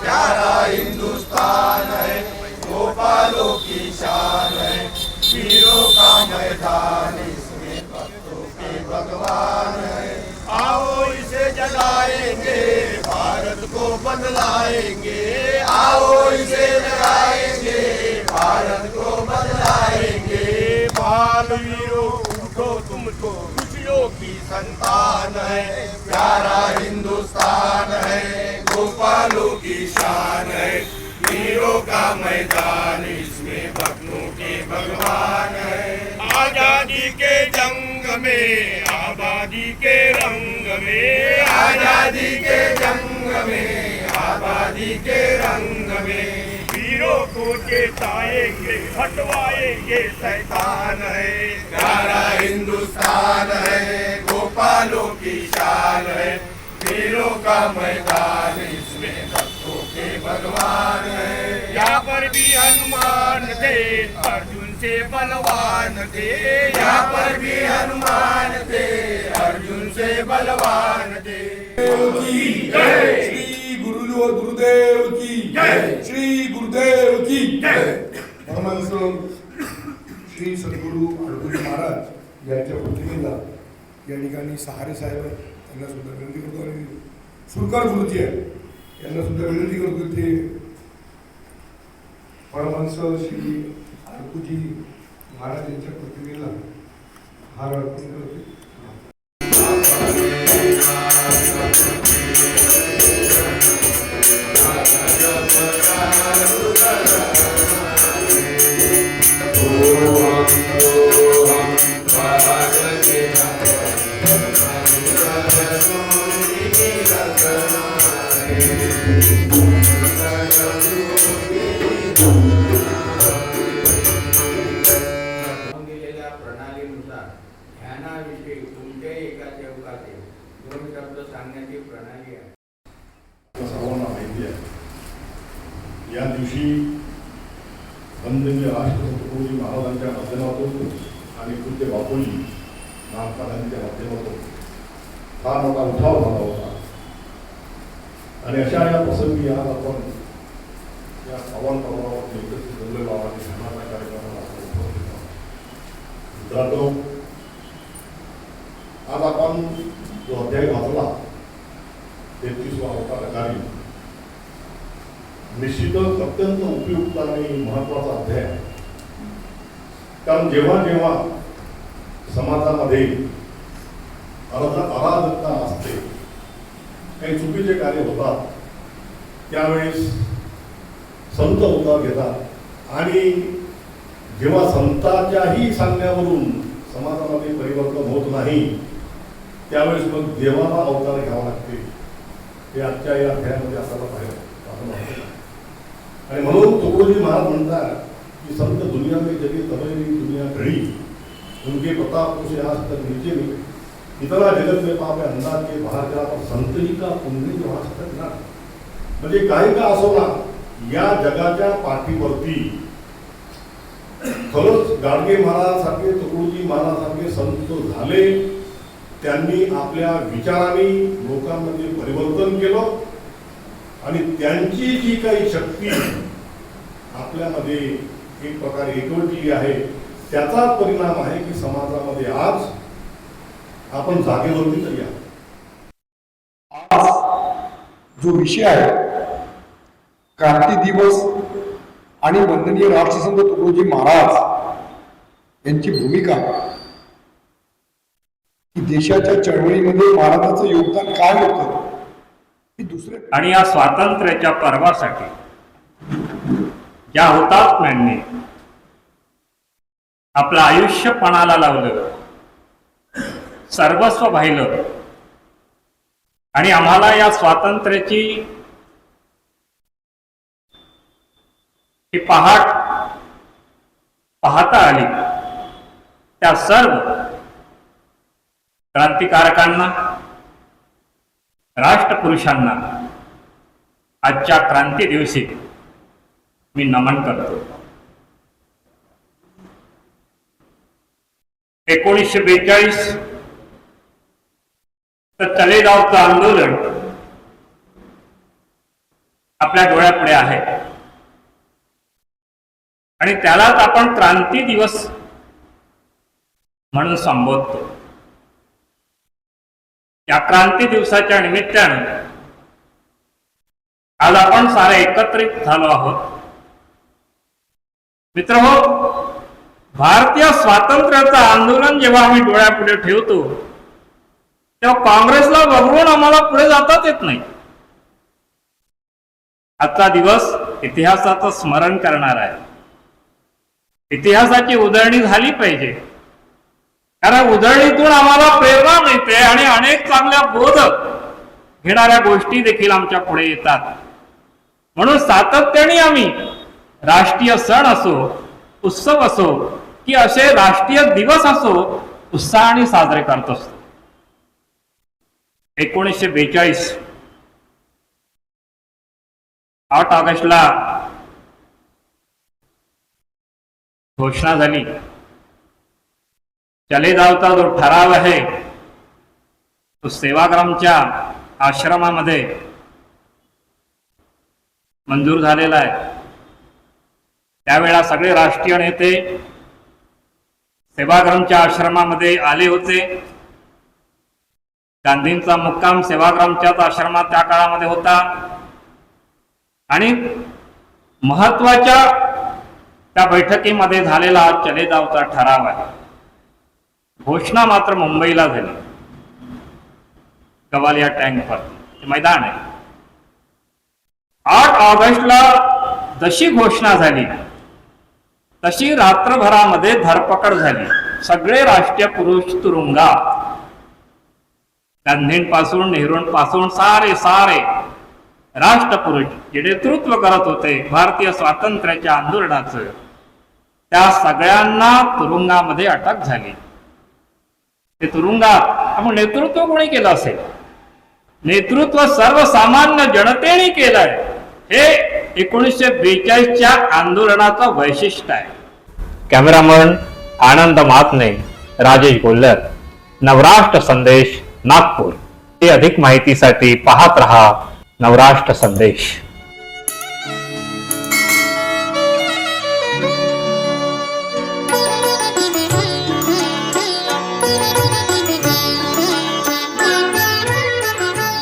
प्यारा हिंदुस्तान है गोपालों की शान है वीरों का मैदान इसमें भक्तों के भगवान है आओ इसे जलाएंगे भारत को बदलाएंगे। मैदान इसमें भक्तों के भगवान है। आज़ादी के जंग में आबादी के रंग में। आज़ादी के जंग में आबादी के रंग में। वीरों को चेताएँगे हटवाएँगे शैतान है। प्यारा हिंदुस्तान है गोपालों की शान है। वीरों का मैदान इसमें के भगवान यहाँ पर भी हनुमान थे, अर्जुन से बलवान थे। यहाँ पर भी हनुमान थे, अर्जुन से बलवान थे। श्री गुरु गुरुदेव की श्री गुरुदेव की श्री अडगुरू महाराज यांच्या प्रतिमेला या ठिकाणी सहारे साहेब त्यांना सुद्धा विनंती करतो आणि गुरुजी आहे यांना सुद्धा विनंती करतो ते परमहंस श्री अर्कुजी महाराज यांच्या प्रतिमेला हार अर्पण करते लावून प्रणालीनुसार ध्यानाविषयी कोणत्याही एका सांगण्याची प्रणाली सर्वांना माहिती आहे. या दिवशी वंदनीय राष्ट्रपती महाराजांच्या माध्यमातून आणि पूज्य बापूजी महात्मा गांधीच्या माध्यमातून फार मोठा उठाव झाला होता. आणि अशा या प्रसंगी आज आपण या आव्हान प्रभावावर एकत्रित जमलेलो आहोत आणि ध्यानाच्या कार्यक्रमाला आपण उपस्थित आहोत मित्रांनो आज आपण जो अध्याय वाचला तेहतीसवा अवतारकारी निश्चितच अत्यंत उपयुक्त आणि महत्त्वाचा अध्याय कारण जेव्हा जेव्हा समाजामध्ये अर्धा अराजकता असते काही चुकीचे कार्य होतात त्यावेळेस संत अवतार घेतात आणि जेव्हा संतांच्याही सांगण्यावरून समाजामध्ये परिवर्तन होत नाही त्यावेळेस मग देवाला अवतार घ्यावा लागते. हे आजच्या या अध्यायामध्ये असायला पाहिजे आणि म्हणून तुकडोजी महाराज म्हणतात की संत दुनिया में जगी तबेरी दुनिया घड़ी उनके प्रताप कुठे आज तर नीचे इतना जगत में पाप है अंदाज के बाहर गेला पण संतही का पुण्य जेव्हा आज ना म्हणजे काही का असो ना या जगाच्या पाठीवरती खरंच गाडगे महाराजांसारखे तुकडोजी महाराजांसारखे संत झाले त्यांनी आपल्या विचाराने लोकांमध्ये परिवर्तन केलं आणि त्यांची जी काही शक्ती आपल्यामध्ये एक प्रकारे एकवटली आहे त्याचा परिणाम आहे की समाजामध्ये आज आपण जागेवरती तरी आज जो विषय आहे क्रांती दिवस आणि वंदनीय राष्ट्रसंत तुकडोजी महाराज यांची भूमिका. की देशाच्या चळवळीमध्ये महाराजांचं योगदान काय होतं हे दुसरे आणि या स्वातंत्र्याच्या पर्वासाठी या हुतात्म्यांनी आपलं आयुष्य पणाला लावलं सर्वस्व वाहिलं आणि आम्हाला या स्वातंत्र्याची पहाट पाहता आली. त्या सर्व क्रांतिकारकांना राष्ट्रपुरुषांना आजच्या क्रांती दिवशी मी नमन करतो. एकोणीसशे बेचाळीस तर तलेगावचं आंदोलन आपल्या डोळ्यापुढे आहे. आणि त्यालाच आपण क्रांती दिवस म्हणून संबोधतो. या क्रांती दिवसाच्या निमित्तानं आज आपण सारे एकत्रित झालो आहोत. मित्र हो भारतीय स्वातंत्र्याचं आंदोलन जेव्हा आम्ही डोळ्यापुढे ठेवतो तेव्हा काँग्रेसला वगळून आम्हाला पुढे जाताच येत नाही. आजचा दिवस इतिहासाचं स्मरण करणार आहे. इतिहासाची उधळणी झाली पाहिजे. कारण उधळणीतून आम्हाला प्रेरणा मिळते आणि अनेक चांगल्या बोध घेणाऱ्या गोष्टी देखील आमच्या पुढे येतात. म्हणून सातत्याने आम्ही राष्ट्रीय सण असो उत्सव असो की असे राष्ट्रीय दिवस असो उत्साहाने साजरे करत असतो. एकोणीसशे बेचाळीस. आठ ऑगस्टला घोषणा झाली. चले जावचा जो ठराव आहे तो सेवाग्रामच्या आश्रमामध्ये मंजूर झालेला आहे. त्यावेळा सगळे राष्ट्रीय नेते सेवाग्रामच्या आश्रमामध्ये आले होते. गांधींचा मुक्काम सेवाग्रामच्याच आश्रमात त्या काळामध्ये होता. आणि महत्त्वाच्या त्या बैठकीमध्ये झालेला हा चलेजावचा ठराव आहे. घोषणा मात्र मुंबईला झाली. गवालिया टँकवर. ते मैदान आहे. आठ ऑगस्टला जशी घोषणा झाली तशी रात्रभरामध्ये धरपकड झाली. सगळे राष्ट्रीय पुरुष तुरुंगात गांधींपासून नेहरूंपासून सारे सारे राष्ट्रपुरुष जे नेतृत्व करत होते भारतीय स्वातंत्र्याच्या आंदोलनाचं. त्या सगळ्यांना तुरुंगामध्ये अटक झाली. ते तुरुंगात आपण नेतृत्व कोणी केलं असेल? नेतृत्व सर्वसामान्य जनतेने केलंय. हे एकोणीसशे बेचाळीसच्या आंदोलनाचं वैशिष्ट्य आहे. कॅमेरामन आनंद मातने राजेश गोल्लर. नवराष्ट्र संदेश नागपूर. हे अधिक माहितीसाठी पाहत रहा नवराष्ट्र संदेश.